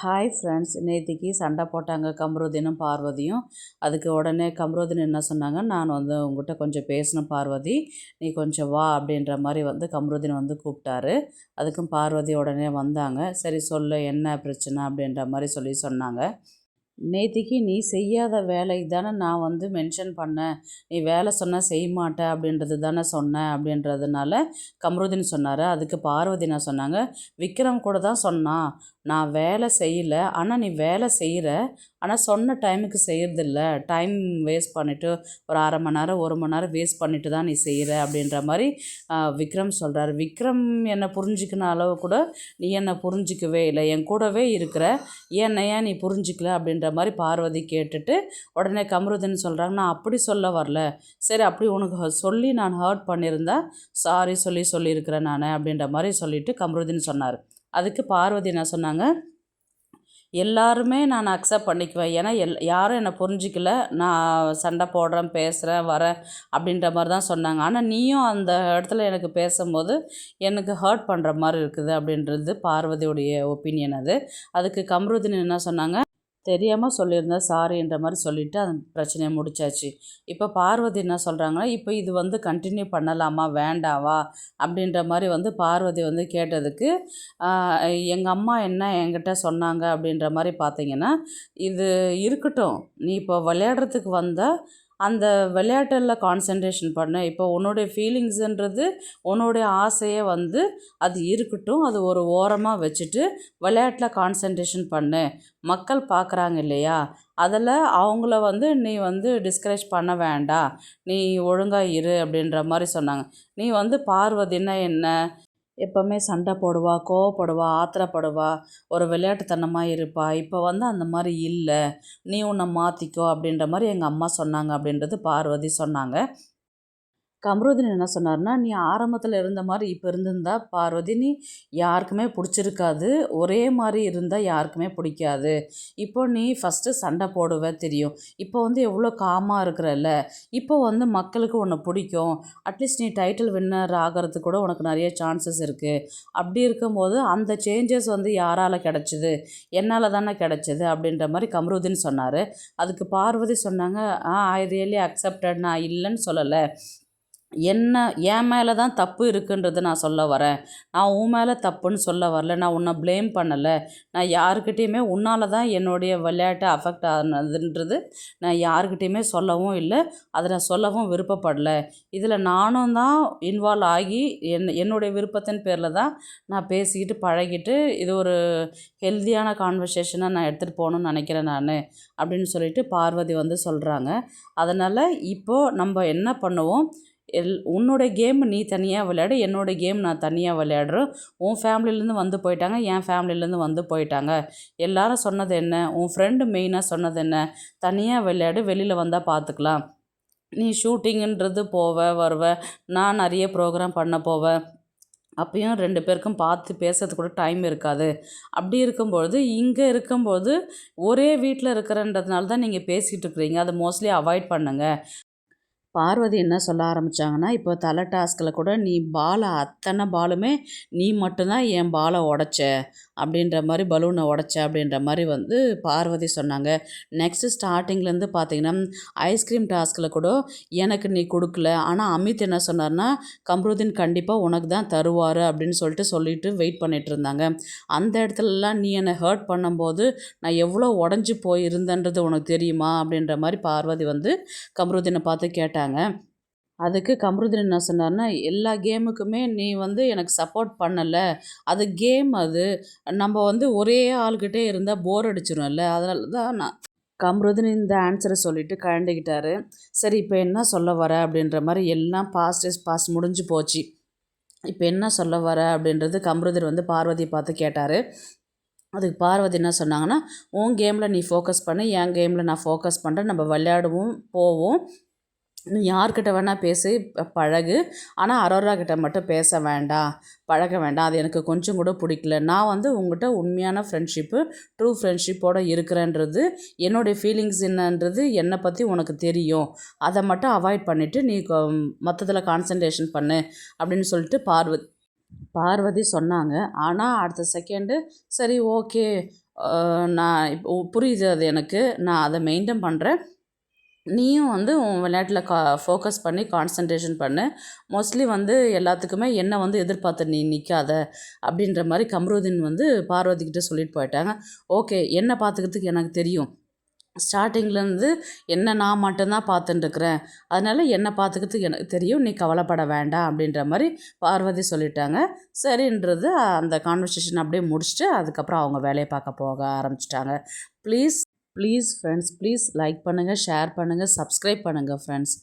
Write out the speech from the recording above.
Hi friends நேற்றுக்கு சண்டை போட்டாங்க கம்ருதீனும் பார்வதியும். அதுக்கு உடனே கம்ருதீன் என்ன சொன்னாங்க? நான் வந்து உங்ககிட்ட கொஞ்சம் பேசணும் பார்வதி. நீ கொஞ்சம் வா அப்படின்ற மாதிரி வந்து கம்ருதீன் வந்து கூப்பிட்டாரு. அதுக்கும் பார்வதி உடனே வந்தாங்க. சரி சொல்லு என்ன பிரச்சனை அப்படின்ற மாதிரி சொல்லி சொன்னாங்க. நேத்திக்கு நீ செய்யாத வேலைக்கு தானே நான் வந்து மென்ஷன் பண்ணேன். நீ வேலை சொன்னால் செய்ய மாட்டேன் அப்படின்றது தானே சொன்னேன் அப்படின்றதுனால கம்ருதீன் சொன்னார். அதுக்கு பார்வதி சொன்னாங்க? விக்ரம் கூட தான் சொன்னான். நான் வேலை செய்யலை. ஆனால் நீ வேலை செய்கிற ஆனால் சொன்ன டைமுக்கு செய்கிறதில்ல டைம் வேஸ்ட் பண்ணிவிட்டு ஒரு அரை மணி நேரம் ஒரு மணி நேரம் வேஸ்ட் பண்ணிட்டு தான் நீ செய்கிற அப்படின்ற மாதிரி விக்ரம் சொல்கிறாரு விக்ரம் என்னை புரிஞ்சுக்கின அளவு கூட நீ என்னை புரிஞ்சிக்கவே இல்லை. என் கூடவே இருக்கிற ஏன் ஏன் நீ புரிஞ்சிக்கல அப்படின்ற மாதிரி பார்வதி கேட்டுட்டு உடனே கமருதன் சொல்கிறாங்க நான் அப்படி சொல்ல வரல. சரி அப்படி உனக்கு சொல்லி நான் ஹர்ட் பண்ணியிருந்தா சாரி சொல்லி சொல்லியிருக்கிறேன் நான் அப்படின்ற மாதிரி சொல்லிவிட்டு கமருதீன் சொன்னார். அதுக்கு பார்வதி என்ன சொன்னாங்க எல்லாருமே நான் அக்செப்ட் பண்ணிக்குவேன். ஏன்னா எல் யாரும் என்னை புரிஞ்சிக்கல. நான் சண்டை போடுறேன் பேசுகிறேன் வரேன் அப்படின்ற மாதிரி தான் சொன்னாங்க. ஆனால் நீயும் அந்த இடத்துல எனக்கு பேசும்போது எனக்கு ஹர்ட் பண்ணுற மாதிரி இருக்குது அப்படின்றது பார்வதியுடைய ஒப்பீனியன் அது. அதுக்கு கம்ருதின் என்ன சொன்னாங்க தெரியாமல் சொல்லியிருந்தேன் சாரின்ற மாதிரி சொல்லிவிட்டு அந்த பிரச்சனையை முடிச்சாச்சு. இப்போ பார்வதி என்ன சொல்கிறாங்கன்னா இப்போ இது வந்து கண்டினியூ பண்ணலாமா வேண்டாவா? அப்படின்ற மாதிரி வந்து பார்வதி வந்து கேட்டதுக்கு எங்கள் அம்மா என்ன என்கிட்ட சொன்னாங்க? அப்படின்ற மாதிரி பார்த்தீங்கன்னா இது இருக்கட்டும். நீ இப்போ விளையாடுறதுக்கு வந்தால் அந்த விளையாட்டில் கான்சன்ட்ரேஷன் பண்ணு. இப்போ உன்னுடைய ஃபீலிங்ஸுன்றது உன்னுடைய ஆசையே வந்து அது இருக்கட்டும் அது ஒரு ஓரமாக வச்சுட்டு விளையாட்டில் கான்சன்ட்ரேஷன் பண்ணு. மக்கள் பார்க்குறாங்க இல்லையா? அதில் அவங்கள வந்து நீ வந்து டிஸ்கரேஜ் பண்ண வேண்டாம். நீ ஒழுங்காக இரு அப்படின்ற மாதிரி சொன்னாங்க. நீ வந்து பார்வதினா என்ன? எப்போவுமே சண்டை போடுவா கோவப்படுவா ஆத்திரப்படுவா. ஒரு விளையாட்டுத்தனமாக இருப்பா. இப்போ வந்து அந்த மாதிரி இல்லை. நீ உன்னை மாற்றிக்கோ அப்படின்ற மாதிரி எங்கள் அம்மா சொன்னாங்க அப்படின்றது பார்வதி சொன்னாங்க. கம்ருதீன் என்ன சொன்னார்னா நீ ஆரம்பத்தில் இருந்த மாதிரி இப்போ இருந்திருந்தா பார்வதி நீ யாருக்குமே பிடிச்சிருக்காது. ஒரே மாதிரி இருந்தால் யாருக்குமே பிடிக்காது. இப்போ நீ ஃபஸ்ட்டு சண்டை போடுவ தெரியும். இப்போ வந்து எவ்வளோ காமாக இருக்கிறல்ல? இப்போ வந்து மக்களுக்கு உன்னை பிடிக்கும். அட்லீஸ்ட் நீ டைட்டில் வின்னர் ஆகிறதுக்கு கூட உனக்கு நிறைய சான்சஸ் இருக்குது அப்படி இருக்கும்போது அந்த சேஞ்சஸ் வந்து யாரால் கிடச்சிது? என்னால் தானே கிடச்சிது? அப்படின்ற மாதிரி கம்ருதீன் சொன்னார். அதுக்கு பார்வதி சொன்னாங்க ஆ ஐ ரியலி அக்செப்டட் நான் இல்லைன்னு சொல்லலை. என்ன என் மேலே தான் தப்பு இருக்குன்றதை நான் சொல்ல வரேன். நான் உன் மேலே தப்புன்னு சொல்ல வரல. நான் உன்னை ப்ளேம் பண்ணலை. நான் யாருக்கிட்டேயுமே உன்னால் தான் என்னுடைய விளையாட்டு அஃபெக்ட் ஆனதுன்றது நான் யாருக்கிட்டேயுமே சொல்லவும் இல்லை. அதை நான் சொல்லவும் விருப்பப்படல. இதில் நானும் தான் இன்வால்வ் ஆகி என் என்னுடைய விருப்பத்தின் பேரில் தான் நான் பேசிக்கிட்டு பழகிட்டு இது ஒரு ஹெல்த்தியான கான்வர்சேஷனாக நான் எடுத்துகிட்டு போகணுன்னு நினைக்கிறேன் நான் அப்படின்னு சொல்லிட்டு பார்வதி வந்து சொல்கிறாங்க அதனால் இப்போது நம்ம என்ன பண்ணுவோம்? எல் உன்னோட கேம் நீ தனியாக விளையாடு என்னோடய கேம் நான் தனியாக விளையாடுறோம் உன் ஃபேமிலிலேருந்து வந்து போயிட்டாங்க என் ஃபேமிலிலேருந்து வந்து போயிட்டாங்க. எல்லாரும் சொன்னது என்ன? உன் ஃப்ரெண்டு மெயினாக சொன்னது என்ன? தனியாக விளையாடு வெளியில் வந்தால் பார்த்துக்கலாம் நீ ஷூட்டிங்குன்றது போவ வருவ. நான் நிறைய ப்ரோக்ராம் பண்ண போவேன் அப்பயும் ரெண்டு பேருக்கும் பார்த்து பேசுறதுக்கு கூட டைம் இருக்காது. அப்படி இருக்கும்பொழுது இங்கே இருக்கும்போது ஒரே வீட்டில் இருக்கிறன்றதுனால தான் நீங்கள் பேசிகிட்டு இருக்கிறீங்க. அதை மோஸ்ட்லி அவாய்ட் பண்ணுங்கள் பார்வதி என்ன சொல்ல ஆரம்பித்தாங்கன்னா இப்போ தலை டாஸ்கில் கூட நீ பாலை அத்தனை பாலுமே நீ மட்டும்தான் என் பாலை உடச்ச அப்படின்ற மாதிரி பலூனை உடச்ச அப்படின்ற மாதிரி வந்து பார்வதி சொன்னாங்க. நெக்ஸ்ட்டு ஸ்டார்டிங்லேருந்து பார்த்தீங்கன்னா ஐஸ்கிரீம் டாஸ்கில் கூட எனக்கு நீ கொடுக்கல. ஆனால் அமித் என்ன சொன்னார்னா கம்ருதீன் கண்டிப்பாக உனக்கு தான் தருவார் அப்படின்னு சொல்லிட்டு சொல்லிட்டு வெயிட் பண்ணிட்டு இருந்தாங்க. அந்த இடத்துலலாம் நீ என்னை ஹர்ட் பண்ணும்போது நான் எவ்வளோ உடஞ்சி போயிருந்தேன்றது உனக்கு தெரியுமா? அப்படின்ற மாதிரி பார்வதி வந்து கம்ருதீனை பார்த்து கேட்டாங்க. அதுக்கு கம்ருதீன் என்ன சொன்னார்னா எல்லா கேமுக்குமே நீ வந்து எனக்கு சப்போர்ட் பண்ணலை. அது கேம் அது. நம்ம வந்து ஒரே ஆள்கிட்டே இருந்தால் போர் அடிச்சிடும்ல அதனால தான் நான் கம்ருதீன் இந்த ஆன்சரை சொல்லிட்டு கழண்டுக்கிட்டாரு. சரி இப்போ என்ன சொல்ல வர அப்படின்ற மாதிரி எல்லாம் பாஸ்ட் இஸ் பாஸ்ட் முடிஞ்சு போச்சு. இப்போ என்ன சொல்ல வர அப்படின்றது கம்ருதர் வந்து பார்வதியை பார்த்து கேட்டார். அதுக்கு பார்வதி என்ன சொன்னாங்கன்னா உன் கேமில் நீ ஃபோக்கஸ் பண்ணு. என் கேமில் நான் ஃபோக்கஸ் பண்ணுறேன் நம்ம விளையாடுவோம் போவோம். நீ யார்கிட்ட வேணால் பேசி பழகு. ஆனால் அரோரா கிட்ட மட்டும் பேச வேண்டாம் பழக வேண்டாம் அது எனக்கு கொஞ்சம் கூட பிடிக்கல. நான் வந்து உங்கள்கிட்ட உண்மையான ஃப்ரெண்ட்ஷிப்பு ட்ரூ ஃப்ரெண்ட்ஷிப்போடு இருக்கிறேன்றது என்னுடைய ஃபீலிங்ஸ் என்னன்றது என்னை பற்றி உனக்கு தெரியும். அதை மட்டும் அவாய்ட் பண்ணிவிட்டு நீ மொத்தத்தில் கான்சன்ட்ரேஷன் பண்ணு அப்படின்னு சொல்லிட்டு பார்வதி பார்வதி சொன்னாங்க. ஆனால் அடுத்த செகண்டு சரி ஓகே நான் இப்போ புரியுது அது எனக்கு. நான் அதை மெயின்டைன் பண்ணுறேன் நீயும் வந்து உன் விளையாட்டில் கா ஃபோக்கஸ் பண்ணி கான்சன்ட்ரேஷன் பண்ணு. மோஸ்ட்லி வந்து எல்லாத்துக்குமே என்னை வந்து எதிர்பார்த்து நீ நிற்காத அப்படின்ற மாதிரி கம்ருதீன் வந்து பார்வதி கிட்ட சொல்லிட்டு போயிட்டாங்க. ஓகே என்னை பார்த்துக்கிறதுக்கு எனக்கு தெரியும். ஸ்டார்டிங்லேருந்து என்ன நான் மட்டும்தான் பார்த்துட்டுருக்குறேன் அதனால் என்னை பார்த்துக்கிறதுக்கு எனக்கு தெரியும். நீ கவலைப்பட வேண்டாம் அப்படின்ற மாதிரி பார்வதி சொல்லிட்டாங்க. சரின்றது அந்த கான்வர்சேஷன் அப்படியே முடிச்சுட்டு அதுக்கப்புறம் அவங்க வேலையை பார்க்க போக ஆரம்பிச்சிட்டாங்க. Please please friends please like பண்ணுங்கள் ஷேர் பண்ணுங்கள் சப்ஸ்கிரைப் பண்ணுங்கள் ஃப்ரெண்ட்ஸ்